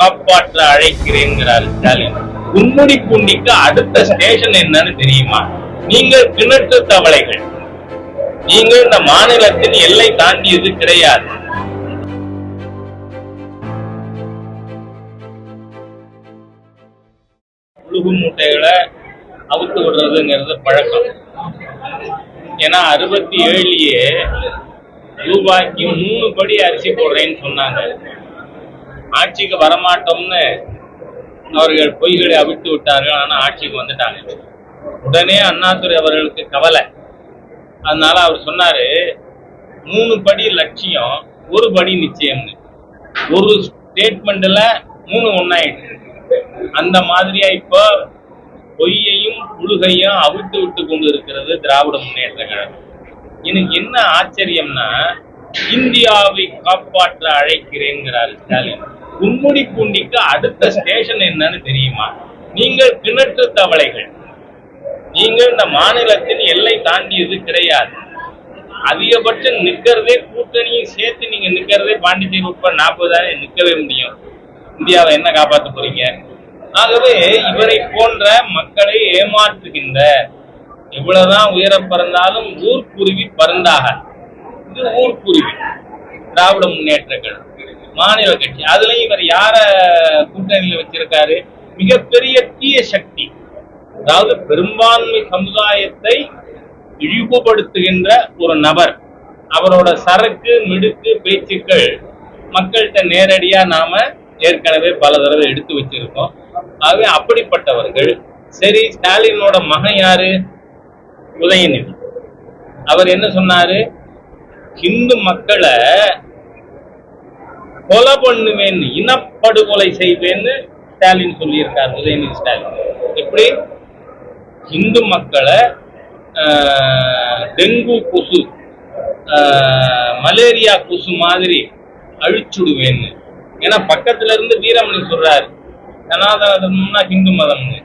காப்பாற்ற அழைக்கிறேங்கிறார் ஸ்டாலின். கும்முடி பூண்டிக்கு அடுத்த ஸ்டேஷன் என்னன்னு தெரியுமா? நீங்கள் கிணற்று தவளைகள். நீங்கள் இந்த மாநிலத்தின் எல்லை தாண்டியது கிடையாது. புழுகு மூட்டைகளை அவுத்து விடுறதுங்கிறது பழக்கம். ஏன்னா அறுபத்தி ஏழுலயே ரூபாய்க்கு மூணு படி அரிசி போடுறேன்னு சொன்னாங்க. ஆட்சிக்கு வரமாட்டோம்னு அவர்கள் பொய்களை அவிழ்த்து விட்டார்கள் ஆனா ஆட்சிக்கு வந்துட்டாங்க. உடனே அண்ணாதுரை அவர்களுக்கு கவலை. அதனால அவர் சொன்னாரு மூணு படி லட்சியம் ஒரு படி நிச்சயம்னு. ஒரு ஸ்டேட்மெண்ட்ல மூணு ஒன்னாயிட்டு அந்த மாதிரியா இப்போ பொய்யையும் புழுகையும் அவிழ்த்து விட்டு கொண்டு இருக்கிறது திராவிட முன்னேற்ற கழகம். எனக்கு என்ன ஆச்சரியம்னா இந்தியாவை காப்பாற்ற அழைக்கிறேங்கிறார் ஸ்டாலின். கும்முடி பூண்டிக்கு அடுத்த ஸ்டேஷன் என்னன்னு தெரியுமா? நீங்கள் கிணற்று தவளைகள். நீங்கள் இந்த மாநிலத்தின் எல்லை தாண்டியது கிடையாது. அதிகபட்சம் நிக்கிறதே கூட்டணியும் சேர்த்து நீங்க நிக்கிறதே பாண்டிச்சேரி உட்பட நாற்பதாயிரம் நிக்கவே முடியும். இந்தியாவை என்ன காப்பாற்ற போறீங்க? ஆகவே இவரை போன்ற மக்களை ஏமாற்றுகின்ற எவ்வளவுதான் உயர பறந்தாலும் ஊர்க்குருவி பறந்தாக இது ஊர்க்குருவி திராவிட முன்னேற்ற கழகம் மாநில கட்சி. அதுலயும் இவர் யார கூட்டணியில வச்சிருக்காரு? மிகப்பெரிய தீய சக்தி. அதாவது பெரும்பான்மை சமுதாயத்தை இழிவுபடுத்துகின்ற ஒரு நபர். அவரோட சரக்கு மிடுக்கு பேச்சுக்கள் மக்கள்கிட்ட நேரடியா நாம ஏற்கனவே பல தடவை எடுத்து வச்சிருக்கோம். ஆகவே அப்படிப்பட்டவர்கள் சரி ஸ்டாலினோட மகன் யாரு? உதயநிதி. அவர் என்ன சொன்னாரு? இந்து மக்களை கொலை பண்ணுவேன் இனப்படுகொலை செய்வேன்னு ஸ்டாலின் சொல்லியிருக்கார் உதயநிதி ஸ்டாலின். எப்படி? இந்து மக்களை டெங்கு கொசு மலேரியா கொசு மாதிரி அழிச்சுடுவேன்னு. ஏன்னா பக்கத்துல இருந்து வீரமணி சொல்றாரு சனாதன தர்மம்னா ஹிந்து மதம்னு.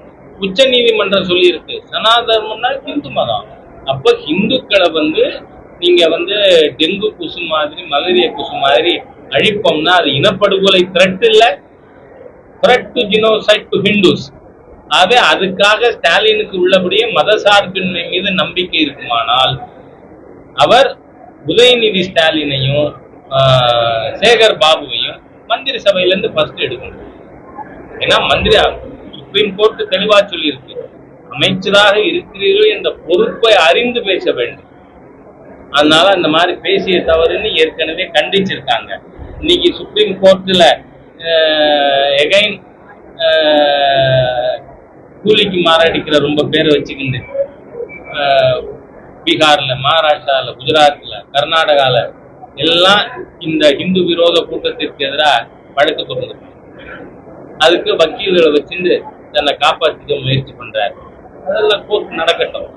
உச்ச நீதிமன்றம் சொல்லியிருக்கு சனாதர்மம்னா ஹிந்து மதம். அப்ப ஹிந்துக்களை வந்து நீங்க வந்து டெங்கு கொசு மாதிரி மலேரியா கொசு மாதிரி அழிப்போம்னா அது இனப்படுகொலை த்ரெட் இல்லை. Threat to genocide to Hindus ஆகவே அதுக்காக ஸ்டாலினுக்கு உள்ளபடியே மதசார்பின்மை மீது நம்பிக்கை இருக்குமானால் அவர் உதயநிதி ஸ்டாலினையும் ஆஹ், சேகர் பாபுவையும் மந்திரி சபையிலேருந்து ஃபர்ஸ்ட் எடுக்கணும். ஏன்னா மந்திரி சுப்ரீம் கோர்ட் தெளிவா சொல்லியிருக்கு. அமைச்சராக இருக்கிறீர்கள் என்ற பொறுப்பை அறிந்து பேச வேண்டும். அதனால அந்த மாதிரி பேசிய தவறுன்னு ஏற்கனவே கண்டிச்சிருக்காங்க. இன்னைக்கு சுப்ரீம் கோர்ட்ல எகைன் கூலிக்கு மாரடிக்கிற ரொம்ப பேர் வச்சுக்கிண்டு பீகார்ல மகாராஷ்டிரால குஜராத்ல கர்நாடகால எல்லாம் இந்த இந்து விரோத கூட்டத்திற்கு எதிராக வழக்கு தொடர்ந்து அதுக்கு வக்கீல்களை வச்சிருந்து தன்னை காப்பாற்றிக்க முயற்சி பண்றாரு. அதெல்லாம் கோர்ட் நடக்கட்டும்.